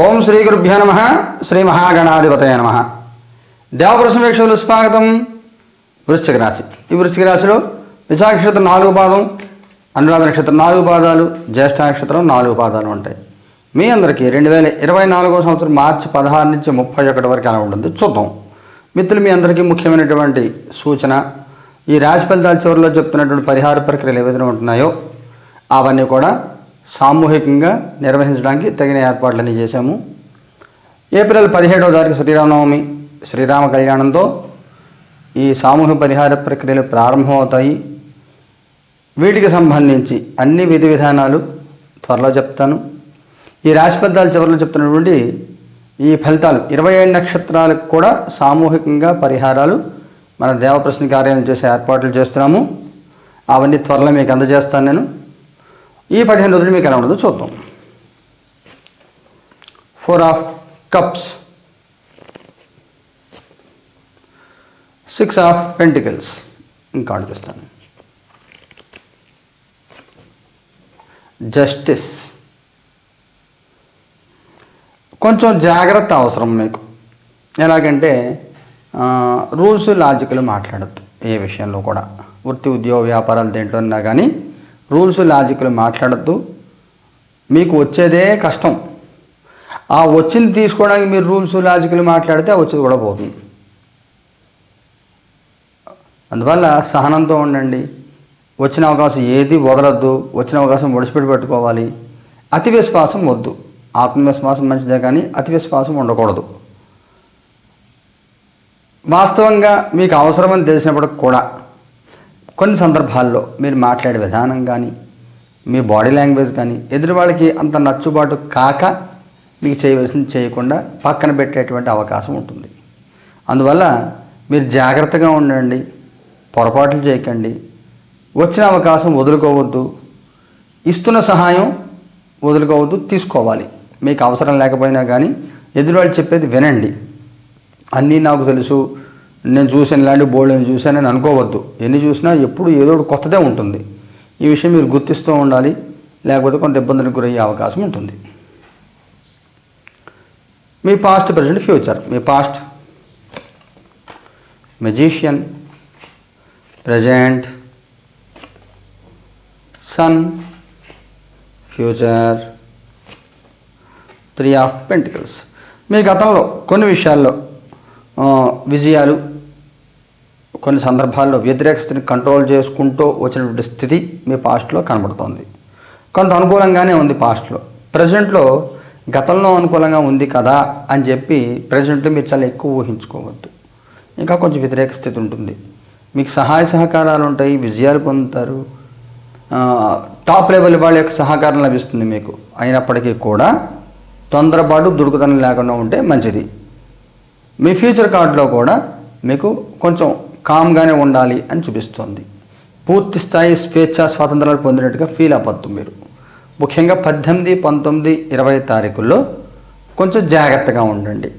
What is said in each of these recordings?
ఓం శ్రీ గురుభ్య నమ. శ్రీ మహాగణాధిపతయ నమ. దేవప్రసం వీక్షకులు స్వాగతం. వృశ్చిక రాశి. ఈ వృశ్చిక రాశిలో విశాఖ నక్షత్రం నాలుగు పాదం అనురాధ నక్షత్రం నాలుగు పాదాలు జ్యేష్ఠ నక్షత్రం నాలుగు పాదాలు ఉంటాయి. మీ అందరికీ రెండు వేల ఇరవై నాలుగో సంవత్సరం మార్చి పదహారు నుంచి ముప్పై ఒకటి వరకు ఎలా ఉంటుంది? చూద్దాం. మిత్రులు మీ అందరికీ ముఖ్యమైనటువంటి సూచన ఈ రాశి ఫలితాల చివరిలో చెప్తున్నటువంటి పరిహార ప్రక్రియలు ఏ విధంగా ఉంటున్నాయో అవన్నీ కూడా సామూహికంగా నిర్వహించడానికి తగిన ఏర్పాట్లన్నీ చేశాము. ఏప్రిల్ పదిహేడవ తారీఖు శ్రీరామనవమి శ్రీరామ కళ్యాణంతో ఈ సామూహిక పరిహార ప్రక్రియలు ప్రారంభమవుతాయి. వీటికి సంబంధించి అన్ని విధి విధానాలు త్వరలో చెప్తాను. ఈ రాశి ఫలితాల చివరిలో చెప్తున్నటువంటి ఈ ఫలితాలు ఇరవై ఏడు నక్షత్రాలకు కూడా సామూహికంగా పరిహారాలు మన దేవప్రశ్న కార్యాలయం చేసే ఏర్పాట్లు చేస్తున్నాము. అవన్నీ త్వరలో మీకు అందజేస్తాను నేను. ఈ పదిహేను రోజులు మీకు ఎలా ఉండదో చూద్దాం. Four of cups six of pentacles ఇంకా అడిగిస్తాను జస్టిస్ కొంచెం జాగ్రత్త అవసరం మీకు. ఎలాగంటే రూల్స్ లాజికల్ మాట్లాడద్దు ఏ విషయంలో కూడా. వృత్తి ఉద్యోగ వ్యాపారాలు దేంట్లో ఉన్నా కానీ రూల్స్ లాజిక్లు మాట్లాడద్దు. మీకు వచ్చేదే కష్టం. ఆ వచ్చింది తీసుకోవడానికి మీరు రూల్స్ లాజిక్లు మాట్లాడితే ఆ వచ్చేది కూడా పోతుంది. అందువల్ల సహనంతో ఉండండి. వచ్చిన అవకాశం ఏది వదలద్దు. వచ్చిన అవకాశం ఒడిసిపెట్టి పెట్టుకోవాలి అతి విశ్వాసం వద్దు. ఆత్మవిశ్వాసం మంచిదే కానీ అతి విశ్వాసం ఉండకూడదు. వాస్తవంగా మీకు అవసరమని తెలిసినప్పటికి కూడా కొన్ని సందర్భాల్లో మీరు మాట్లాడే విధానం కానీ మీ బాడీ లాంగ్వేజ్ కానీ ఎదురు వాళ్ళకి అంత నచ్చుబాటు కాక మీకు చేయవలసింది చేయకుండా పక్కన పెట్టేటువంటి అవకాశం ఉంటుంది. అందువల్ల మీరు జాగ్రత్తగా ఉండండి పొరపాట్లు చేయకండి వచ్చిన అవకాశం వదులుకోవద్దు ఇస్తున్న సహాయం వదులుకోవద్దు తీసుకోవాలి. మీకు అవసరం లేకపోయినా కానీ ఎదురువాళ్ళు చెప్పేది వినండి. అన్నీ నాకు తెలుసు నేను చూసాను ఇలాంటి బోల్డ్ చూశానని అనుకోవద్దు. ఎన్ని చూసినా ఎప్పుడు ఏదో ఒకటి కొత్తదే ఉంటుంది. ఈ విషయం మీరు గుర్తిస్తూ ఉండాలి. లేకపోతే కొంత ఇబ్బందులకు గురయ్యే అవకాశం ఉంటుంది. మీ past present future me past magician present sun future three of pentacles మీ గతంలో కొన్ని విషయాల్లో విజయాలు కొన్ని సందర్భాల్లో వ్యతిరేకతని కంట్రోల్ చేసుకుంటూ వచ్చినటువంటి స్థితి మీ పాస్ట్లో కనబడుతోంది. కొంత అనుకూలంగానే ఉంది పాస్ట్లో ప్రజెంట్లో గతంలో అనుకూలంగా ఉంది కదా అని చెప్పి ప్రజెంట్లో మీరు చాలా ఎక్కువ ఊహించుకోవద్దు. ఇంకా కొంచెం వ్యతిరేక స్థితి ఉంటుంది. మీకు సహాయ సహకారాలు ఉంటాయి విజయాలు పొందుతారు. టాప్ లెవెల్ వాళ్ళ యొక్క సహకారం లభిస్తుంది మీకు. అయినప్పటికీ కూడా తొందరపాటు దుడుకుతనం లేకుండా ఉంటే మంచిది. మీ ఫ్యూచర్ కార్డులో కూడా మీకు కొంచెం కామ్గానే ఉండాలి అని చూపిస్తుంది. పూర్తి స్థాయి స్వేచ్ఛ స్వాతంత్రాలు పొందినట్టుగా ఫీల్ అవ్వద్దు మీరు. ముఖ్యంగా పద్దెనిమిది పంతొమ్మిది ఇరవై తారీఖుల్లో కొంచెం జాగ్రత్తగా ఉండండి.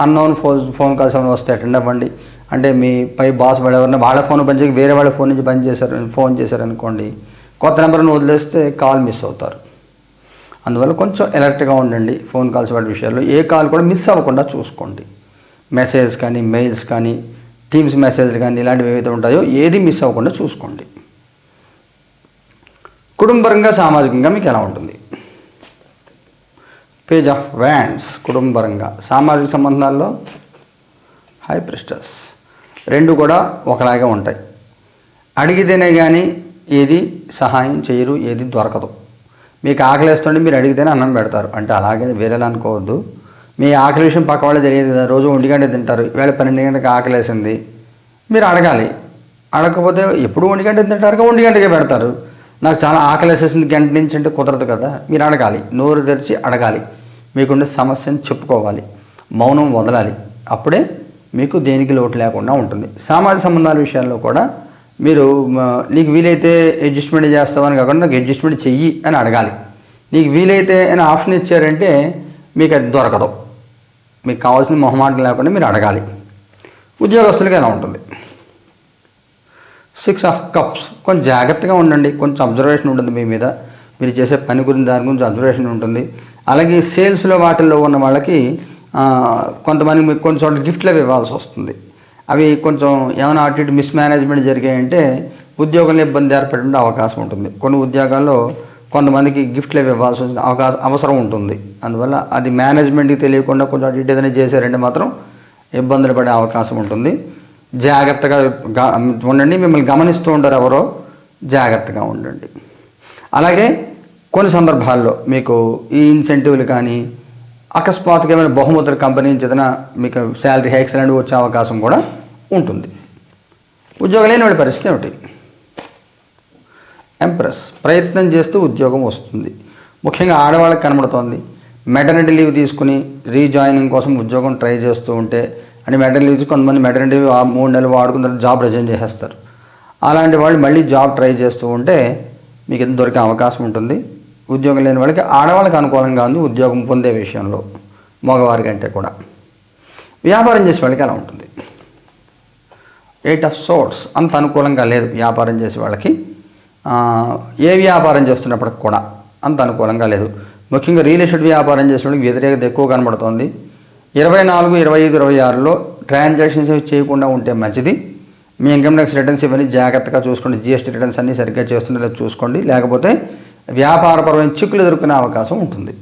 అన్నోన్ ఫోన్ ఫోన్ కాల్స్ ఏమైనా వస్తే అటెండ్ అవ్వండి. అంటే మీ పై బాస్ వాళ్ళు ఎవరైనా వాళ్ళ ఫోన్ పని చేసి వేరే వాళ్ళ ఫోన్ నుంచి బంద్ చేశారు ఫోన్ చేశారనుకోండి కొత్త నెంబర్ను వదిలేస్తే కాల్ మిస్ అవుతారు. అందువల్ల కొంచెం ఎలర్ట్గా ఉండండి ఫోన్ కాల్స్ వాటి విషయాల్లో. ఏ కాల్ కూడా మిస్ అవ్వకుండా చూసుకోండి. మెసేజ్ కానీ మెయిల్స్ కానీ టీమ్స్ మెసేజ్లు కానీ ఇలాంటివి ఏవైతే ఉంటాయో ఏది మిస్ అవ్వకుండా చూసుకోండి. కుటుంబరంగా సామాజికంగా మీకు ఎలా ఉంటుంది? పేజ్ ఆఫ్ వ్యాండ్స్ కుటుంబరంగా. సామాజిక సంబంధాల్లో హై ప్రిస్టర్స్ రెండు కూడా ఒకలాగే ఉంటాయి. అడిగితేనే కానీ ఏది సహాయం చేయరు ఏది దొరకదు. మీకు ఆకలిస్తుంటే మీరు అడిగితేనే అన్నం పెడతారు. అంటే అలాగే వేరేలా అనుకోవద్దు. మీ ఆకలి విషయం పక్క వాళ్ళు తెలియదు కదా రోజు ఒంటి గంట తింటారు. వేళ పన్నెండు గంటకి ఆకలేసింది మీరు అడగాలి. అడగకపోతే ఎప్పుడు ఒంటి గంట తింటారు? ఒంటి గంటకే పెడతారు. నాకు చాలా ఆకలేసేసింది గంట నుంచి అంటే కుదరదు కదా. మీరు అడగాలి. నోరు తెరిచి అడగాలి. మీకుండే సమస్యను చెప్పుకోవాలి. మౌనం వదలాలి. అప్పుడే మీకు దేనికి లోటు లేకుండా ఉంటుంది. సామాజిక సంబంధాల విషయాల్లో కూడా మీరు నీకు వీలైతే అడ్జస్ట్మెంట్ చేస్తామని కాకుండా నాకు అడ్జస్ట్మెంట్ చెయ్యి అని అడగాలి. నీకు వీలైతే అని ఆప్షన్ ఇచ్చారంటే మీకు అది దొరకదు. మీకు కావాల్సిన మొహమాటం లేకుండా మీరు అడగాలి. ఉద్యోగస్తులకి ఎలా ఉంటుంది? సిక్స్ ఆఫ్ కప్స్ కొంచెం జాగ్రత్తగా ఉండండి. కొంచెం అబ్జర్వేషన్ ఉంటుంది మీ మీద. మీరు చేసే పని గురించి దాని గురించి అబ్జర్వేషన్ ఉంటుంది. అలాగే సేల్స్లో వాటిల్లో ఉన్న వాళ్ళకి కొంతమంది మీకు కొన్ని చోట్ల గిఫ్ట్లు అవి ఇవ్వాల్సి వస్తుంది. అవి కొంచెం ఏమైనా అటు ఇటు మిస్ మేనేజ్మెంట్ జరిగాయంటే ఉద్యోగంలో ఇబ్బంది ఏర్పడే అవకాశం ఉంటుంది. కొన్ని ఉద్యోగాల్లో కొంతమందికి గిఫ్ట్లు ఇవ్వాల్సి వచ్చిన అవకాశం అవసరం ఉంటుంది. అందువల్ల అది మేనేజ్మెంట్కి తెలియకుండా కొంచెం అటు ఇటు ఏదైనా చేశారంటే మాత్రం ఇబ్బందులు పడే అవకాశం ఉంటుంది. జాగ్రత్తగా ఉండండి. మిమ్మల్ని గమనిస్తూ ఉంటారు ఎవరో జాగ్రత్తగా ఉండండి. అలాగే కొన్ని సందర్భాల్లో మీకు ఈ ఇన్సెంటివ్లు కానీ అకస్మాత్తుగా ఏమైనా బహుమతుల కంపెనీ నుంచి ఏదైనా మీకు శాలరీ హైక్స్ అనేవి వచ్చే అవకాశం కూడా ఉంటుంది. ఉద్యోగం లేని వాళ్ళ పరిస్థితి ఏమిటి? ఎంప్రెస్ ప్రయత్నం చేస్తూ ఉద్యోగం వస్తుంది. ముఖ్యంగా ఆడవాళ్ళకి కనబడుతోంది. మెటర్నిటీ లీవ్ తీసుకుని రీజాయినింగ్ కోసం ఉద్యోగం ట్రై చేస్తూ ఉంటే అంటే మెటర్నిటీ లీవ్ కొంతమంది మెటర్నిటీ లీవ్ మూడు నెలలు వాడుకున్న తర్వాత జాబ్ రిజైన్ చేసేస్తారు. అలాంటి వాళ్ళు మళ్ళీ జాబ్ ట్రై చేస్తూ ఉంటే మీకు ఎంత దొరికే అవకాశం ఉంటుంది. ఉద్యోగం లేని వాళ్ళకి ఆడవాళ్ళకి అనుకూలంగా ఉంది ఉద్యోగం పొందే విషయంలో మగవారి కంటే కూడా. వ్యాపారం చేసే వాళ్ళకి అలా ఉంటుంది? ఎయిట్ ఆఫ్ సోర్స్ అంత అనుకూలంగా లేదు వ్యాపారం చేసే వాళ్ళకి. ఏ వ్యాపారం చేస్తున్నప్పటికి కూడా అంత అనుకూలంగా లేదు. ముఖ్యంగా రియల్ ఎస్టేట్ వ్యాపారం చేసే వ్యతిరేకత ఎక్కువ కనబడుతోంది. ఇరవై నాలుగు ఇరవై ఐదు ఇరవై ఆరులో ట్రాన్సాక్షన్స్ చేయకుండా ఉంటే మంచిది. మీ ఇన్కమ్ ట్యాక్స్ రిటర్న్స్ ఇవన్నీ జాగ్రత్తగా చూసుకోండి. జిఎస్టీ రిటర్న్స్ అన్నీ సరిగ్గా చేస్తుండేలా చూసుకోండి. లేకపోతే వ్యాపారపరమైన చిక్కులు ఎదుర్కొనే అవకాశం ఉంటుంది.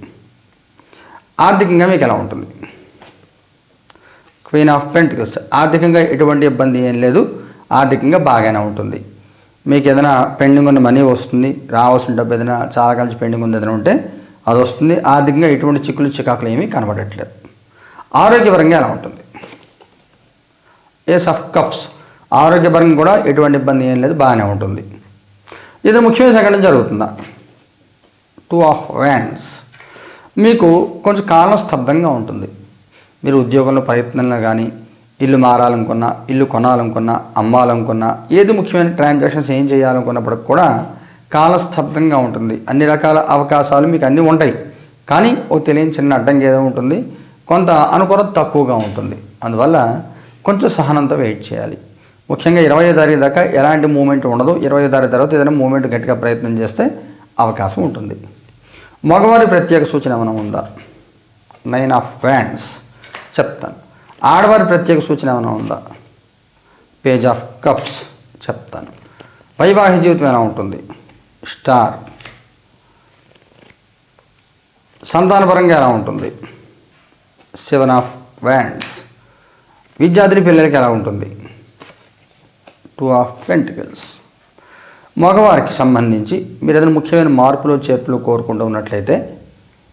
ఆర్థికంగా మీకు ఎలా ఉంటుంది? క్వీన్ ఆఫ్ పెంటికల్స్ ఆర్థికంగా ఎటువంటి ఇబ్బంది ఏం లేదు. ఆర్థికంగా బాగానే ఉంటుంది. మీకు ఏదైనా పెండింగ్ ఉన్న మనీ వస్తుంది. రావాల్సిన డబ్బు ఏదైనా చాలా కలిసి పెండింగ్ ఉంది ఏదైనా ఉంటే అది వస్తుంది ఆర్థికంగా ఎటువంటి చిక్కులు చికాకులు ఏమీ కనబడట్లేదు. ఆరోగ్యపరంగా ఎలా ఉంటుంది? ఏస్ ఆఫ్ కప్స్ ఆరోగ్యపరంగా కూడా ఎటువంటి ఇబ్బంది ఏం లేదు బాగానే ఉంటుంది. ఇది ముఖ్యమైన సంఘటన జరుగుతుందా? టూ ఆఫ్ వ్యాన్స్ మీకు కొంచెం కాలం స్తబ్దంగా ఉంటుంది. మీరు ఉద్యోగంలో ప్రయత్నంలో కానీ ఇల్లు మారాలనుకున్నా ఇల్లు కొనాలనుకున్నా అమ్మాలనుకున్నా ఏది ముఖ్యమైన ట్రాన్సాక్షన్స్ ఏం చేయాలనుకున్నప్పటికి కూడా కాలస్తబ్దంగా ఉంటుంది. అన్ని రకాల అవకాశాలు మీకు అన్నీ ఉంటాయి. కానీ ఓ తెలియని చిన్న అడ్డంకి ఏదో ఉంటుంది. కొంత అనుకూలత తక్కువగా ఉంటుంది. అందువల్ల కొంచెం సహనంతో వెయిట్ చేయాలి. ముఖ్యంగా ఇరవై తారీఖు దాకా ఎలాంటి మూమెంట్ ఉండదు. ఇరవై తారీఖు తర్వాత ఏదైనా మూమెంట్ గట్టిగా ప్రయత్నం చేస్తే అవకాశం ఉంటుంది. మగవారి ప్రత్యేక సూచన ఏమైనా ఉందా? నైన్ ఆఫ్ వ్యాండ్స్ చెప్తాను. ఆడవారి ప్రత్యేక సూచన ఏమైనా ఉందా? Page of cups. చెప్తాను. వైవాహిక జీవితం ఎలా ఉంటుంది? స్టార్. సంతానపరంగా ఎలా ఉంటుంది? సెవెన్ ఆఫ్ వ్యాండ్స్ విద్యార్థిని పిల్లలకి ఎలా ఉంటుంది? Two of pentacles. మగవారికి సంబంధించి మీరు ఏదైనా ముఖ్యమైన మార్పులు చేర్పులు కోరుకుంటూ ఉన్నట్లయితే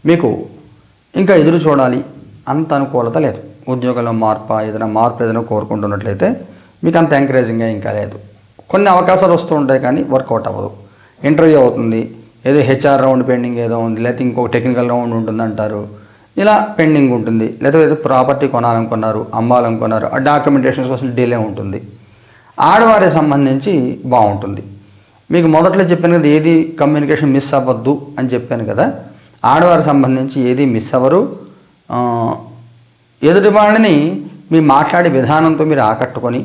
మీకు ఇంకా ఎదురు చూడాలి. అంత అనుకూలత లేదు. ఉద్యోగంలో మార్పు ఏదైనా మార్పు ఏదైనా కోరుకుంటున్నట్లయితే మీకు అంత ఎంకరేజింగ్గా ఇంకా లేదు. కొన్ని అవకాశాలు వస్తూ ఉంటాయి కానీ వర్కౌట్ అవ్వదు. ఇంటర్వ్యూ అవుతుంది. ఏదో హెచ్ఆర్ రౌండ్ పెండింగ్ ఏదో ఉంది లేకపోతే ఇంకొక టెక్నికల్ రౌండ్ ఉంటుంది అంటారు ఇలా పెండింగ్ ఉంటుంది. లేదా ఏదో ప్రాపర్టీ కొనాలనుకున్నారు అమ్మాలనుకున్నారు ఆ డాక్యుమెంటేషన్ కోసం డిలే ఉంటుంది. ఆడవారికి సంబంధించి బాగుంటుంది. మీకు మొదట్లో చెప్పాను కదా ఏది కమ్యూనికేషన్ మిస్ అవ్వద్దు అని చెప్పాను కదా ఆడవారికి సంబంధించి ఏది మిస్ అవ్వరు. ఎదుటి వాళ్ళని మీ మాట్లాడే విధానంతో మీరు ఆకట్టుకొని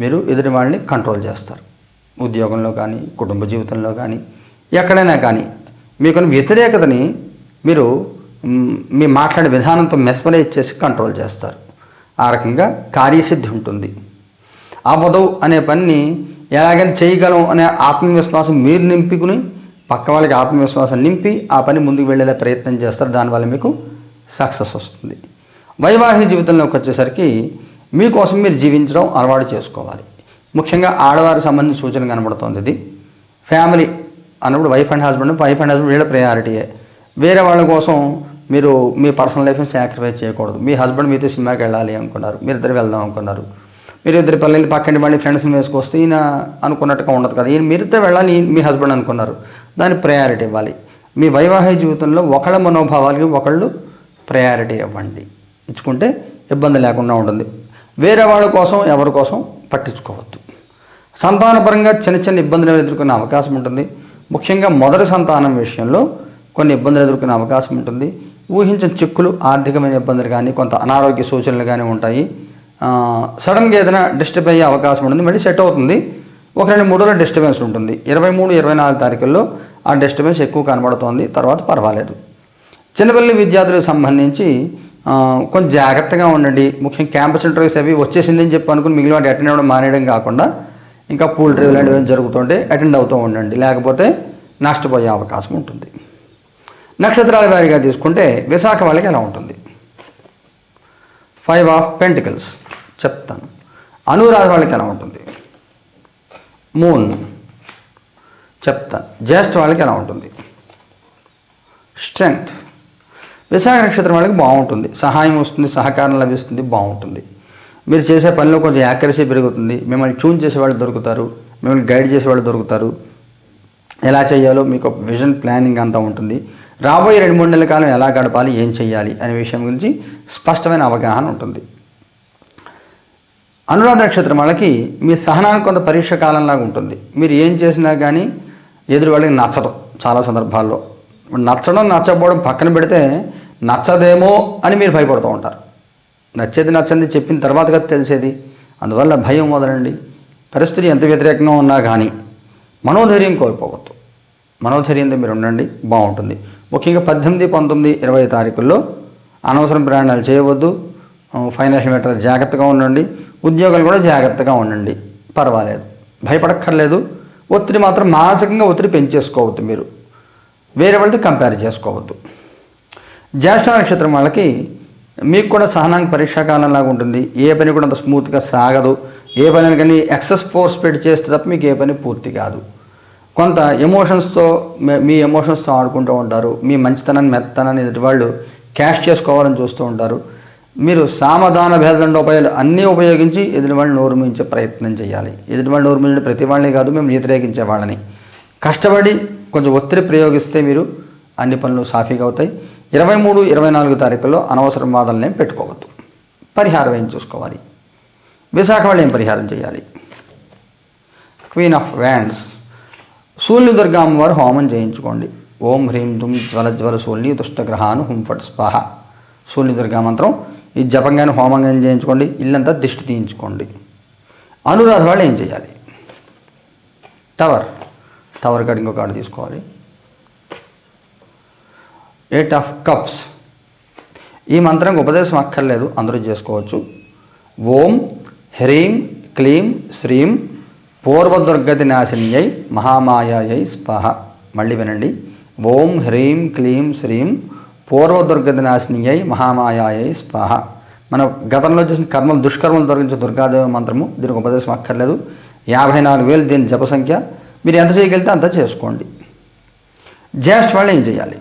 మీరు ఎదుటి వాళ్ళని కంట్రోల్ చేస్తారు. ఉద్యోగంలో కానీ కుటుంబ జీవితంలో కానీ ఎక్కడైనా కానీ మీకున్న వ్యతిరేకతని మీరు మీ మాట్లాడే విధానంతో మెస్మరైజ్ చేసి కంట్రోల్ చేస్తారు. ఆ రకంగా కార్యసిద్ధి ఉంటుంది. అవ్వదు అనే పనిని ఎలాగైనా చేయగలం అనే ఆత్మవిశ్వాసం మీరు నింపుకుని పక్క వాళ్ళకి ఆత్మవిశ్వాసం నింపి ఆ పని ముందుకు వెళ్ళేలా ప్రయత్నం చేస్తారు. దానివల్ల మీకు సక్సెస్ వస్తుంది. వైవాహిక జీవితంలోకి వచ్చేసరికి మీకోసం మీరు జీవించడం అలవాటు చేసుకోవాలి. ముఖ్యంగా ఆడవారు సంబంధించిన సూచన కనబడుతోంది ఇది. ఫ్యామిలీ అన్నప్పుడు wife and husband wife and husband వీళ్ళ ప్రయారిటీయే వేరే వాళ్ళ కోసం మీరు మీ పర్సనల్ లైఫ్ని సాక్రిఫైస్ చేయకూడదు. మీ హస్బెండ్ మీతో సినిమాకి వెళ్ళాలి అనుకున్నారు. మీరు ఇద్దరు వెళ్దాం అనుకున్నారు. మీరు ఇద్దరు పిల్లల్ని పక్కన మళ్ళీ ఫ్రెండ్స్ని వేసుకొస్తే ఈయన అనుకున్నట్టుగా ఉండదు కదా. ఈయన మీరిద్దరు వెళ్ళాలి మీ హస్బెండ్ అనుకున్నారు. దాన్ని ప్రయారిటీ ఇవ్వాలి. మీ వైవాహిక జీవితంలో ఒకళ్ళ మనోభావాలకి ఒకళ్ళు ప్రయారిటీ ఇవ్వండి. ఇచ్చుకుంటే ఇబ్బంది లేకుండా ఉంటుంది. వేరే వాళ్ళ కోసం ఎవరి కోసం పట్టించుకోవద్దు. సంతానపరంగా చిన్న చిన్న ఇబ్బందులు ఎదుర్కొనే అవకాశం ఉంటుంది. ముఖ్యంగా మొదటి సంతానం విషయంలో కొన్ని ఇబ్బందులు ఎదుర్కొనే అవకాశం ఉంటుంది. ఊహించిన చిక్కులు ఆర్థికమైన ఇబ్బందులు కానీ కొంత అనారోగ్య సూచనలు కానీ ఉంటాయి. సడన్గా ఏదైనా డిస్టర్బ్ అయ్యే అవకాశం ఉంటుంది. మళ్ళీ సెట్ అవుతుంది. ఒక రెండు మూడు రోజుల డిస్టర్బెన్స్ ఉంటుంది. ఇరవై మూడు ఇరవై నాలుగు తారీఖుల్లో ఆ డిస్టర్బెన్స్ ఎక్కువ కనబడుతోంది. తర్వాత పర్వాలేదు. చిన్నపిల్లల విద్యార్థులకు సంబంధించి కొంచెం జాగ్రత్తగా ఉండండి. ముఖ్యంగా క్యాంపస్ ఇంటర్వ్యూస్ అవి వచ్చేసిందని చెప్పి అనుకుని మిగిలిన వాటి అటెండ్ అవ్వడం మానేయడం కాకుండా ఇంకా పూల్ డ్రైవ్ లాంటివి ఏమైనా జరుగుతుంటే అటెండ్ అవుతూ ఉండండి. లేకపోతే నష్టపోయే అవకాశం ఉంటుంది. నక్షత్రాల వారిగా తీసుకుంటే విశాఖ వాళ్ళకి ఎలా ఉంటుంది? ఫైవ్ ఆఫ్ పెంటికల్స్ చెప్తాను. అనురాధ వాళ్ళకి ఎలా ఉంటుంది? మూన్ చెప్తాను. జ్యేష్ఠ వాళ్ళకి ఎలా ఉంటుంది? స్ట్రెంగ్త్ విశాఖ నక్షత్రం వాళ్ళకి బాగుంటుంది. సహాయం వస్తుంది సహకారం లభిస్తుంది బాగుంటుంది. మీరు చేసే పనిలో కొంచెం యాక్యురసీ పెరుగుతుంది. మిమ్మల్ని ట్యూన్ చేసే వాళ్ళు దొరుకుతారు. మిమ్మల్ని గైడ్ చేసే వాళ్ళు దొరుకుతారు. ఎలా చేయాలో మీకు ఒక విజన్ ప్లానింగ్ అంతా ఉంటుంది. రాబోయే రెండు మూడు నెలల కాలం ఎలా గడపాలి ఏం చేయాలి అనే విషయం గురించి స్పష్టమైన అవగాహన ఉంటుంది. అనురాధ నక్షత్రం వాళ్ళకి మీ సహనానికి కొంత పరీక్ష కాలంలాగా ఉంటుంది. మీరు ఏం చేసినా కానీ ఎదురు వాళ్ళకి నచ్చదు చాలా సందర్భాల్లో. నచ్చడం నచ్చకపోవడం పక్కన పెడితే నచ్చదేమో అని మీరు భయపడుతూ ఉంటారు. నచ్చేది నచ్చంది చెప్పిన తర్వాత కదా తెలిసేది. అందువల్ల భయం మొదలండి. పరిస్థితి ఎంత వ్యతిరేకంగా ఉన్నా కానీ మనోధైర్యం కోల్పోవద్దు. మనోధైర్యంతో మీరు ఉండండి బాగుంటుంది. ముఖ్యంగా పద్దెనిమిది పంతొమ్మిది ఇరవై తారీఖుల్లో అనవసరం ప్రయాణాలు చేయవద్దు. ఫైనాన్షియల్ మ్యాటర్ జాగ్రత్తగా ఉండండి. ఉద్యోగాలు కూడా జాగ్రత్తగా ఉండండి. పర్వాలేదు. భయపడక్కర్లేదు. ఒత్తిడి మాత్రం మానసికంగా ఒత్తిడి పెంచేసుకోవద్దు మీరు. వేరే వాళ్ళతో కంపేర్ చేసుకోవద్దు. జ్యేష్ఠ నక్షత్రం వాళ్ళకి మీకు కూడా సహనానికి పరీక్షాకాలంలాగా ఉంటుంది. ఏ పని కూడా అంత స్మూత్గా సాగదు. ఏ పని కానీ ఎక్సెస్ ఫోర్స్ పెట్టి చేస్తే తప్ప మీకు ఏ పని పూర్తి కాదు. కొంత ఎమోషన్స్తో మీ- ఎమోషన్స్తో ఆడుకుంటూ ఉంటారు. మీ మంచితనాన్ని మెత్తనాన్ని ఎదుటి వాళ్ళు క్యాష్ చేసుకోవాలని చూస్తూ ఉంటారు. మీరు సామధాన భేదండోపాయాలు అన్నీ ఉపయోగించి ఎదుటి వాళ్ళని నోరు ప్రయత్నం చేయాలి. ఎదుటి వాళ్ళు నోరు ప్రతి వాళ్ళని కాదు మేము వ్యతిరేకించే వాళ్ళని. కష్టపడి కొంచెం ఒత్తిడి ప్రయోగిస్తే మీరు అన్ని పనులు సాఫీగా అవుతాయి. ఇరవై మూడు ఇరవై నాలుగు తారీఖుల్లో అనవసరం వాదనలు ఏం పెట్టుకోవద్దు. పరిహారం ఏం చూసుకోవాలి? విశాఖ వాళ్ళు ఏం పరిహారం చేయాలి? క్వీన్ ఆఫ్ వ్యాండ్స్ శూన్య దుర్గా అమ్మవారు హోమం చేయించుకోండి. ఓం హ్రీం దుమ్ జ్వల జ్వల శూల్ని దుష్టగ్రహాను హుం ఫట్ స్వాహ. శూన్య దుర్గా మంత్రం ఈ జపంగాను హోమంగానే చేయించుకోండి? ఇల్లంతా దిష్టి తీయించుకోండి. అనురాధ వాళ్ళు ఏం చేయాలి? టవర్. టవర్ కాడ ఇంకో కార్డు తీసుకోవాలి. ఎయిట్ ఆఫ్ కప్స్ ఈ మంత్రం ఉపదేశం అక్కర్లేదు అందరూ చేసుకోవచ్చు. ఓం హ్రీం క్లీం శ్రీం పూర్వదుర్గతి నాశిన్యై మహామాయాయై స్పహ. మళ్ళీ వినండి. ఓం హ్రీం క్లీం శ్రీం పూర్వదుర్గతి నాశిన్యై మహామాయాయై స్పహ. మన గతంలో చేసిన కర్మలు దుష్కర్మలు తొలగించే దుర్గాదేవి మంత్రము దీనికి ఉపదేశం అక్కర్లేదు. యాభై నాలుగు వేలు దీని జప సంఖ్య. మీరు ఎంత చేయగలిగితే అంత చేసుకోండి. జ్యేష్ఠ వాళ్ళు ఏం చేయాలి?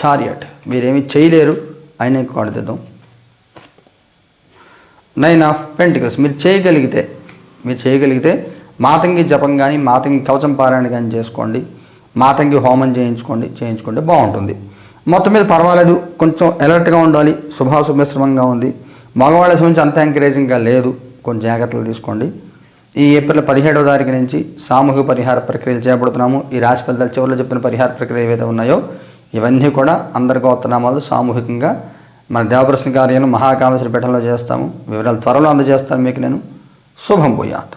చారియట్ మీరేమీ చేయలేరు. ఆయన కాడుదిద్దాం నైన్ ఆఫ్ పెంటికల్స్. మీరు చేయగలిగితే మీరు చేయగలిగితే మాతంగి జపం కానీ మాతంగి కవచం పారాయణ కానీ చేసుకోండి. మాతంగి హోమం చేయించుకోండి చేయించుకుంటే బాగుంటుంది. మొత్తం మీద పర్వాలేదు. కొంచెం అలర్ట్గా ఉండాలి. శుభాశుభమిశ్రమంగా ఉంది. మగవాళ్ళ నుంచి అంత ఎంకరేజింగ్గా లేదు. కొంచెం జాగ్రత్తలు తీసుకోండి. ఈ ఏప్రిల్ పదిహేడవ తారీఖు నుంచి సామూహిక పరిహార ప్రక్రియలు చేపడుతున్నాము. ఈ రాశి ఫలితాలు చివరిలో చెప్పిన పరిహార ప్రక్రియ ఏవైతే ఉన్నాయో ఇవన్నీ కూడా అందరి గోత్రనామాలు సామూహికంగా మన దేవప్రశ్న కార్యాలను మహాకామేశ్వర పీఠంలో చేస్తాము. వివరాలు త్వరలో అందజేస్తాను మీకు నేను. శుభం పోయాత్